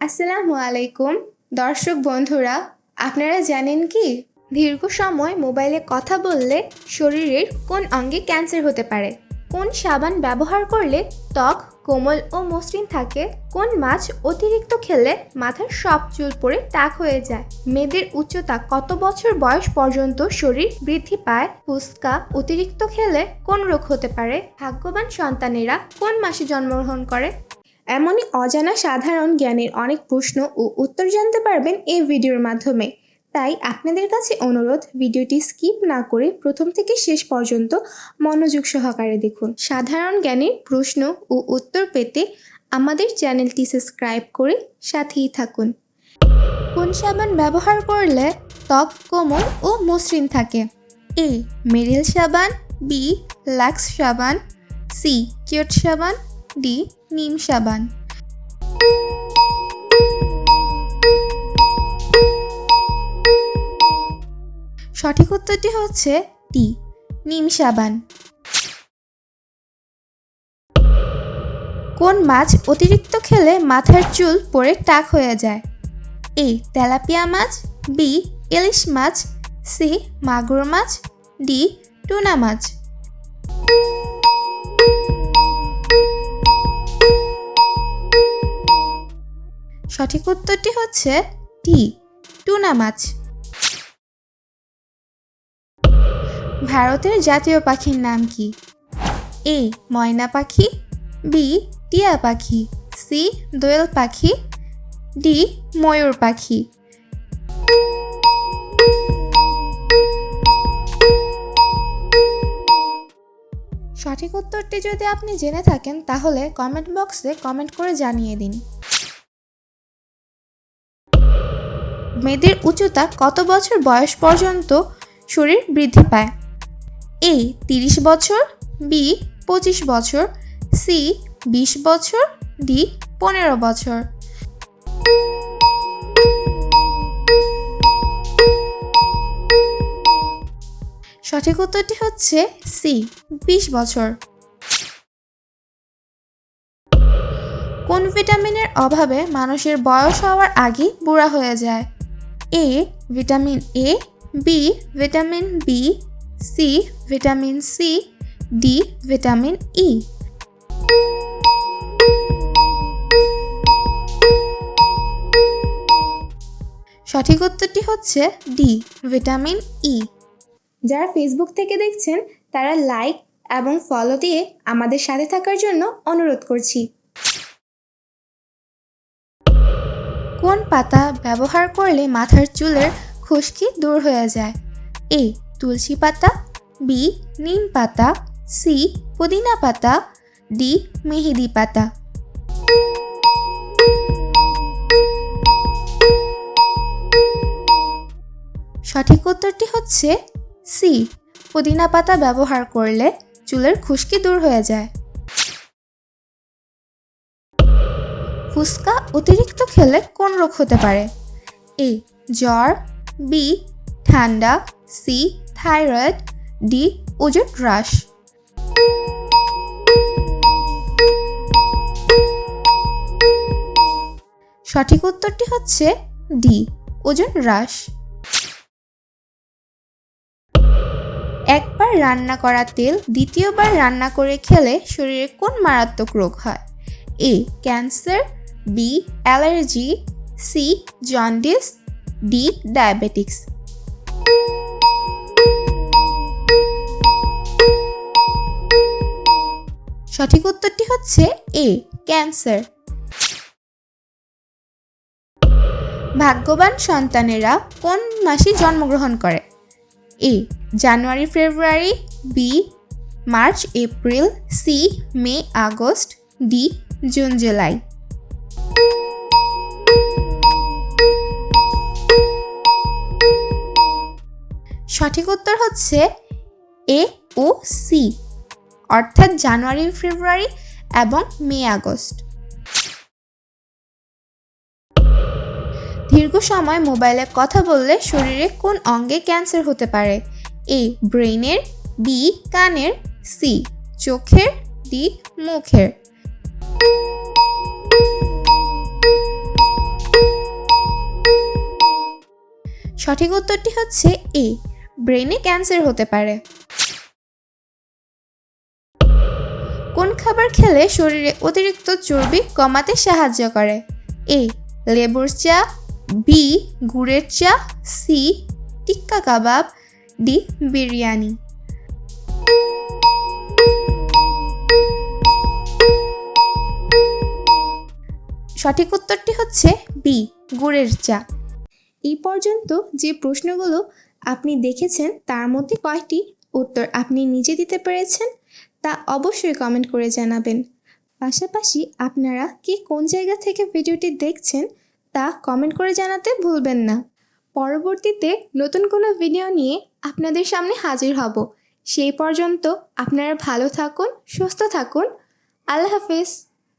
আসসালামু আলাইকুম। দর্শক বন্ধুরা, আপনারা জানেন কি? দীর্ঘ সময় মোবাইলে কথা বললে শরীরের কোন অঙ্গে ক্যান্সার হতে পারে? কোন সাবান ব্যবহার করলে ত্বক, কোমল ও মসৃণ থাকে? কোন মাছ অতিরিক্ত খেলে মাথার সব চুল পড়ে টাক হয়ে যায়? মেয়েদের উচ্চতা কত বছর বয়স পর্যন্ত শরীর বৃদ্ধি পায়? ফুসকা অতিরিক্ত খেলে কোন রোগ হতে পারে? ভাগ্যবান সন্তানেরা কোন মাসে জন্মগ্রহণ করে? এমনই অজানা সাধারণ জ্ঞানের অনেক প্রশ্ন ও উত্তর জানতে পারবেন এই ভিডিওর মাধ্যমে। তাই আপনাদের কাছে অনুরোধ, ভিডিওটি স্কিপ না করে প্রথম থেকে শেষ পর্যন্ত মনোযোগ সহকারে দেখুন। সাধারণ জ্ঞানের প্রশ্ন ও উত্তর পেতে আমাদের চ্যানেলটি সাবস্ক্রাইব করে সাথেই থাকুন। কোন সাবান ব্যবহার করলে ত্বক কোমল ও মসৃণ থাকে? এ, মেরিল সাবান, বি, লাক্স সাবান, সি কিউট সাবান, ডি নিম সাবান। সঠিক উত্তরটি হচ্ছে টি, নিম সাবান। কোন মাছ অতিরিক্ত খেলে মাথার চুল পরে টাক হয়ে যায়? এ, তেলাপিয়া মাছ, বি, ইলিশ মাছ, সি, মাগুর মাছ, ডি, টুনা মাছ। সঠিক উত্তরটি হচ্ছে টি, টুনা মাছ। ভারতের জাতীয় পাখির নাম কি? এ, ময়না পাখি, বি, টিয়া পাখি, সি, দোয়েল পাখি, ডি, ময়ূর পাখি। সঠিক উত্তরটি যদি আপনি জেনে থাকেন, তাহলে কমেন্ট বক্সে কমেন্ট করে জানিয়ে দিন। মেয়েদের উচ্চতা কত বছর বয়স পর্যন্ত শরীর বৃদ্ধি পায়? এ, তিরিশ বছর, বি, পঁচিশ বছর, সি, বিশ বছর, ডি, পনেরো বছর। সঠিক উত্তরটি হচ্ছে সি, বিশ বছর। কোন ভিটামিনের অভাবে মানুষের বয়স হওয়ার আগে বুড়া হয়ে যায়? A vitamin A B vitamin B C vitamin C D vitamin E সঠিক উত্তরটি হচ্ছে ডি ভিটামিন ই যারা ফেসবুক থেকে দেখছেন, তারা লাইক এবং ফলো দিয়ে আমাদের সাথে থাকার জন্য অনুরোধ করছি। কোন পাতা ব্যবহার করলে মাথার চুলের খুশকি দূর হয়ে যায়? এ, তুলসী পাতা, বি, নিম পাতা, সি, পুদিনা পাতা, ডি, মেহেদি পাতা। সঠিক উত্তরটি হচ্ছে সি। পুদিনা পাতা ব্যবহার করলে চুলের খুশকি দূর হয়ে যায়। ফুসকা অতিরিক্ত খেলে কোন রোগ হতে পারে? এ, জ্বর, বি, ঠান্ডা, সি, থাইরয়েড, ডি, ওজন হ্রাস। সঠিক উত্তরটি হচ্ছে ডি, ওজন হ্রাস। একবার রান্না করা তেল দ্বিতীয়বার রান্না করে খেলে শরীরে কোন মারাত্মক রোগ হয়? A, cancer B allergy C jaundice D diabetics সঠিক উত্তরটি হচ্ছে এ ক্যান্সার ভাগ্যবান সন্তানেরা কোন মাসে জন্মগ্রহণ করে? A January, February B March, April C May, August D June, July. সঠিক উত্তর হচ্ছে এ ও সি, অর্থাৎ জানুয়ারি, ফেব্রুয়ারি এবং মে, আগস্ট। দীর্ঘ সময় মোবাইলে কথা বললে শরীরে কোন অঙ্গে ক্যান্সার হতে পারে? এ ব্রেনের বি, কানের, সি, চোখের, ডি, মুখের। সঠিক উত্তরটি হচ্ছে এ। ব্রেনে ক্যান্সার হতে পারে। কোন খাবার খেলে শরীরে অতিরিক্ত চর্বি কমাতে সাহায্য করে? এ, লেবুর চা বি গুড়ের চা সি টিক্কা কাবাব ডি বিরিয়ানি। সঠিক উত্তরটি হচ্ছে বি গুড়ের চা। এই পর্যন্ত যে প্রশ্নগুলো আপনি দেখেছেন তার মধ্যে কয়টি উত্তর আপনি নিজে দিতে পেরেছেন তা অবশ্যই কমেন্ট করে জানাবেন। পাশাপাশি আপনারা কি কোন জায়গা থেকে ভিডিওটি দেখছেন তা কমেন্ট করে জানাতে ভুলবেন না। পরবর্তীতে নতুন কোনো ভিডিও নিয়ে আপনাদের সামনে হাজির হব। সেই পর্যন্ত আপনারা ভালো থাকুন, সুস্থ থাকুন। আল্লাহ হাফিজ।